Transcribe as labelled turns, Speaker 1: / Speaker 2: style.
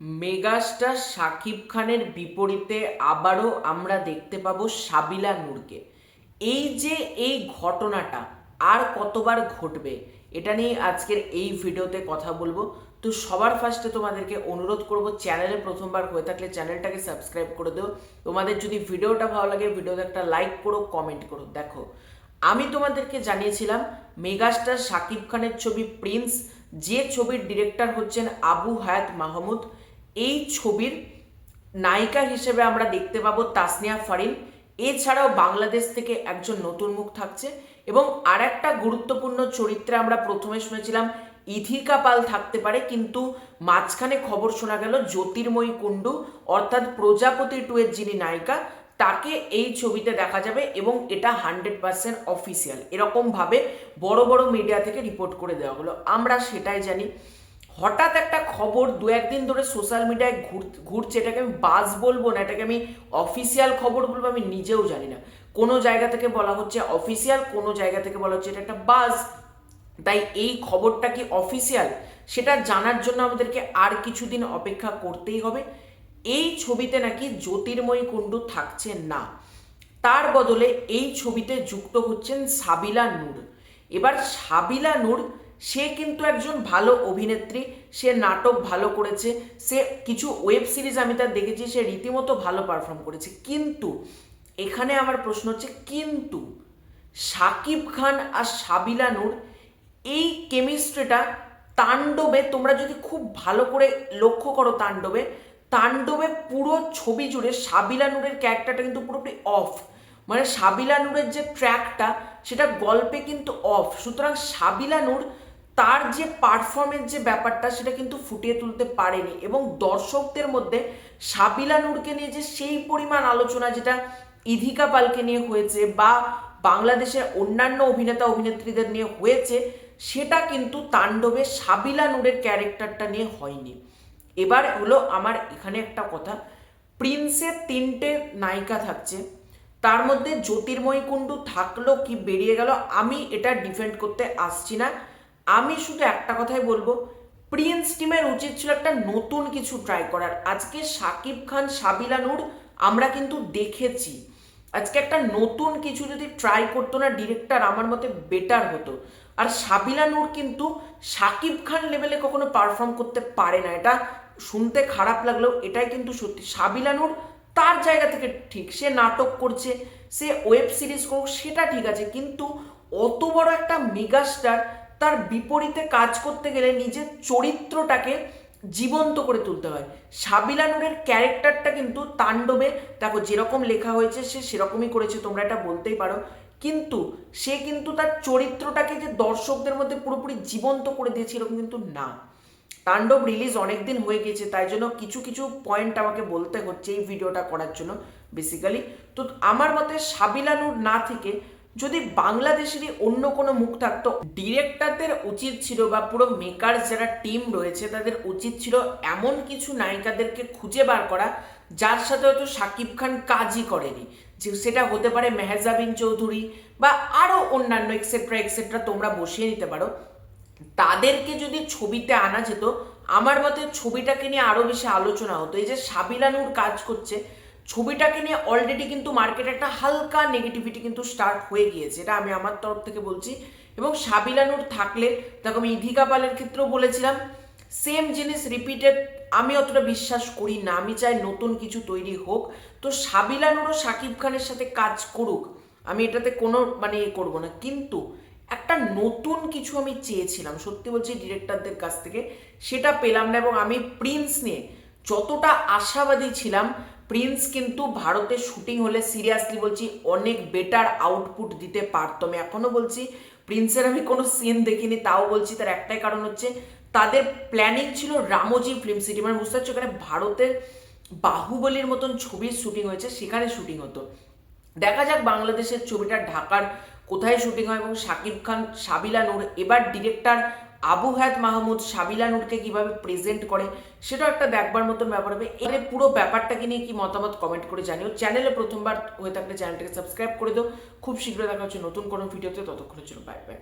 Speaker 1: Megastar Shakib খানের বিপরীতে আবারও আমরা দেখতে পাবো সাবিলা নূরকে। এই যে এই ঘটনাটা আর কতবার ঘটবে, এটা নিয়ে আজকের এই ভিডিওতে কথা বলব। তো সবার ফার্স্টে তোমাদেরকে অনুরোধ করব, চ্যানেলে প্রথমবার হয়ে থাকলে চ্যানেলটাকে সাবস্ক্রাইব করে দিও। তোমাদের যদি ভিডিওটা ভালো লাগে, ভিডিওতে একটা লাইক করো, কমেন্ট করো। দেখো, আমি তোমাদেরকে জানিয়েছিলাম, মেগাস্টার শাকিব খানের ছবি প্রিন্স, যে ছবির ডিরেক্টর হচ্ছেন আবু হায়াত মাহমুদ। এই ছবির নায়িকা হিসেবে আমরা দেখতে পাবো তাসনিয়া ফারিন। এছাড়াও বাংলাদেশ থেকে একজন নতুন মুখ থাকছে এবং আর একটা গুরুত্বপূর্ণ চরিত্রে আমরা প্রথমে শুনেছিলাম, ইথিকা পাল থাকতে পারে, কিন্তু মাঝখানে খবর শোনা গেল জ্যোতির্ময়ী কুণ্ডু, অর্থাৎ প্রজাপতি টু এর যিনি নায়িকা, তাকে এই ছবিতে দেখা যাবে এবং এটা হান্ড্রেড পার্সেন্ট অফিসিয়াল। এরকমভাবে বড় বড় মিডিয়া থেকে রিপোর্ট করে দেওয়া হলো। আমরা সেটাই জানি। হঠাৎ একটা খবর দু একদিন ধরে সোশ্যাল মিডিয়ায় ঘুর, ঘুরছে, এটাকে আমি বাস বলব না, এটাকে আমি অফিসিয়াল খবর বলব আমি নিজেও জানি না। কোনো জায়গা থেকে বলা হচ্ছে অফিসিয়াল কোনো জায়গা থেকে বলা হচ্ছে এটা একটা বাস তাই এই খবরটা কি অফিসিয়াল সেটা জানার জন্য আমাদেরকে আর কিছুদিন অপেক্ষা করতেই হবে। এই ছবিতে নাকি জ্যোতির্ময়ী কুণ্ডু থাকছে না। তার বদলে এই ছবিতে যুক্ত হচ্ছেন সাবিলা নূর। এবার সাবিলা নূর সে কিন্তু একজন ভালো অভিনেত্রী, সে নাটক ভালো করেছে, সে কিছু ওয়েব সিরিজ আমি তার দেখেছি, সে রীতিমতো ভালো পারফর্ম করেছে। কিন্তু এখানে আমার প্রশ্ন হচ্ছে, কিন্তু সাকিব খান আর সাবিলা নূর এই কেমিস্ট্রিটা তাণ্ডবে, তোমরা যদি খুব ভালো করে লক্ষ্য করো তাণ্ডবে তাণ্ডবে পুরো ছবি জুড়ে সাবিলা নূরের ক্যারেক্টারটা কিন্তু পুরোপুরি অফ মানে সাবিলা নূরের যে ট্র্যাকটা সেটা গল্পে কিন্তু অফ সুতরাং সাবিলা নূর তার যে পারফরমেন্স যে ব্যাপারটা সেটা কিন্তু ফুটিয়ে তুলতে পারেনি এবং দর্শকদের মধ্যে সাবিলা নূরকে নিয়ে যে সেই পরিমাণ আলোচনা যেটা ইধিকা পালকে নিয়ে হয়েছে বা বাংলাদেশের অন্যান্য অভিনেতা, অভিনেত্রীদের নিয়ে হয়েছে, সেটা কিন্তু তাণ্ডবে সাবিলা নূরের ক্যারেক্টারটা নিয়ে হয়নি। এবার হলো আমার এখানে একটা কথা, প্রিন্সের তিনটে নায়িকা থাকছে, তার মধ্যে জ্যোতির্ময়ী কুণ্ডু থাকল কি বেরিয়ে গেল, আমি এটা ডিফেন্ড করতে আসছি না। আমি শুধু একটা কথাই বলব, প্রিন্স টিমের উচিত ছিল একটা নতুন কিছু ট্রাই করার। আজকে সাকিব খান, সাবিলা নূর, আমরা কিন্তু দেখেছি। আজকে একটা নতুন কিছু যদি ট্রাই করতো না ডিরেক্টর আমার মতে বেটার হতো। আর সাবিলা নূর কিন্তু সাকিব খান লেভেলে কখনো পারফর্ম করতে পারে না। এটা শুনতে খারাপ লাগলেও এটাই কিন্তু সত্যি। সাবিলা নূর তার জায়গা থেকে ঠিক। সে নাটক করছে, সে ওয়েব সিরিজ করুক, সেটা ঠিক আছে। কিন্তু অত বড় একটা মেগাস্টার তার বিপরীতে কাজ করতে গেলে নিজের চরিত্রটাকে জীবন্ত করে তুলতে হয়। সাবিলা নূরের ক্যারেক্টারটা কিন্তু তাণ্ডবে। দেখো, যেরকম লেখা হয়েছে, সে সেরকমই করেছে, তোমরা এটা বলতেই পারো। কিন্তু সে কিন্তু তার চরিত্রটাকে যে দর্শকদের মধ্যে পুরোপুরি জীবন্ত করে দিয়েছে, এরকম কিন্তু না। তাণ্ডব রিলিজ অনেক দিন হয়ে গেছে তাই জন্য কিছু কিছু পয়েন্ট আমাকে বলতে হচ্ছে এই ভিডিওটা করার জন্য বেসিক্যালি তো আমার মতে সাবিলানুর না থেকে যদি বাংলাদেশেরই অন্য কোনো মুখ থাকতো ডিরেক্টরদের উচিত ছিল বা পুরো মেকার যারা টিম রয়েছে তাদের উচিত ছিল এমন কিছু নায়িকাদেরকে খুঁজে বার করা, যার সাথে হয়তো শাকিব খান কাজই করেনি। যে সেটা হতে পারে মেহজাবিন চৌধুরী বা আরও অন্যান্য এক্সেট্রা এক্সেট্রা তোমরা বসিয়ে নিতে পারো। তাদেরকে যদি ছবিতে আনা যেত, আমার মতে ছবিটাকে নিয়ে আরও বেশি আলোচনা হতো। এই যে সাবিলানুর কাজ করছে ছবিটাকে নিয়ে অলরেডি কিন্তু মার্কেটে একটা হালকা নেগেটিভিটি কিন্তু স্টার্ট হয়ে গিয়েছে, এটা আমি আমার তরফ থেকে বলছি। এবং সাবিলানুর থাকলে, দেখো আমি ইধিকা পালের ক্ষেত্রেও বলেছিলাম সেম জিনিস রিপিটেড আমি অতটা বিশ্বাস করি না, আমি চাই নতুন কিছু তৈরি হোক। তো সাবিলানুরও সাকিব খানের সাথে কাজ করুক, আমি এটাতে কোনো মানে এ করব না। কিন্তু একটা নতুন কিছু আমি চেয়েছিলাম, সত্যি বলছি ডিরেক্টরদের কাছ থেকে, সেটা পেলাম না এবং আমি প্রিন্স নিয়ে যতটা আশাবাদী ছিলাম প্রিন্স কিন্তু ভারতে শুটিং হলে সিরিয়াসলি বলছি অনেক বেটার আউটপুট দিতে পারতো। আমি এখনও বলছি, প্রিন্সের আমি কোনো সিন দেখিনি, তাও বলছি তার একটাই কারণ হচ্ছে তাদের প্ল্যানিং ছিল রামোজি ফিল্ম সিটি মানে বুঝতে পারছ এখানে ভারতের বাহুবলীর মতন ছবির শুটিং হয়েছে, সেখানে শুটিং হতো। দেখা যাক বাংলাদেশের ছবিটা ঢাকার কোথায় শুটিং হয় এবং শাকিব খান, সাবিলা নূর, এবার ডিরেক্টর আবু হায়াত মাহমুদ সাবিলা নূরকে কীভাবে প্রেজেন্ট করে, সেটাও একটা দেখবার মতন ব্যাপার হবে। এর পুরো ব্যাপারটাকে নিয়ে কি মতামত কমেন্ট করে জানিও। চ্যানেলে প্রথমবার হয়ে থাকলে চ্যানেলটাকে সাবস্ক্রাইব করে দাও। খুব শীঘ্রই দেখা হচ্ছে নতুন কোনো ভিডিওতে। ততক্ষণের জন্য বাই বাই